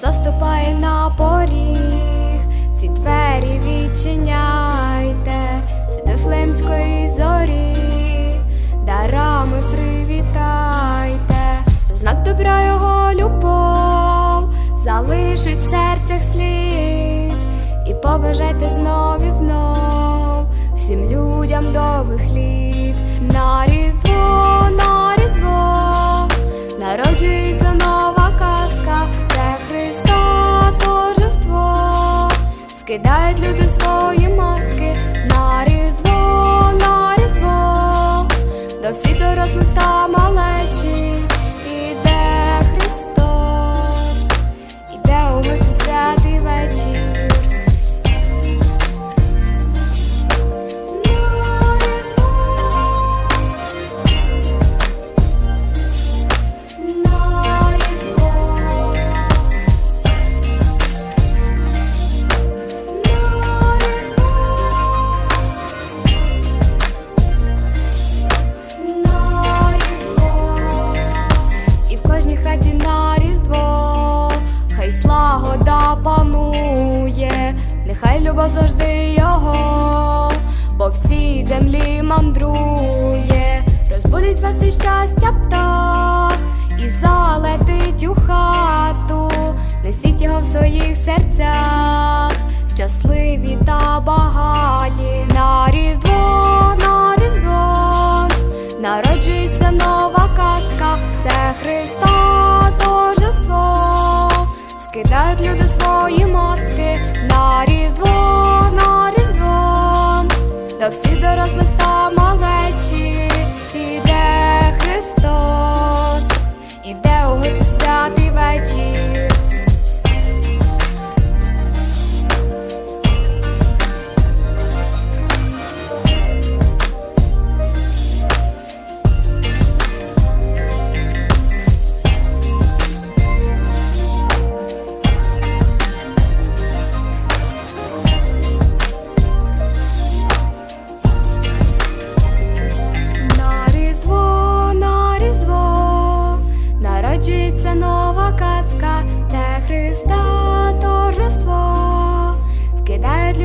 заступає на поріг, всі двері відчиняйте, Святофлемської зорі, дарами привітайте, знак добра його любов, залишить в серцях слід, і побажайте знов і знов всім людям довгих літ. На різдво, на різдво, народжується нова скидають люди свої маски. На різдво, на різдво, до всіх дорослих та малечі любов завжди його, по всій землі мандрує, розбудить вас і щастя птах, і залетить у хату, несіть його в своїх серцях, щасливі та багаті. На різдво, на різдво, народжується нова казка, це Христа торжество, скидають люди свої маски до всіх дорослих та малечі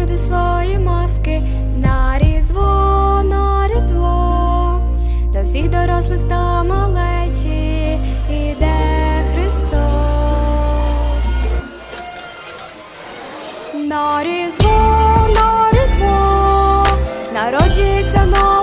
люди свої маски. На різдво, на різдво, до всіх дорослих та малечі іде Христос. На різдво, на різдво, народжується нова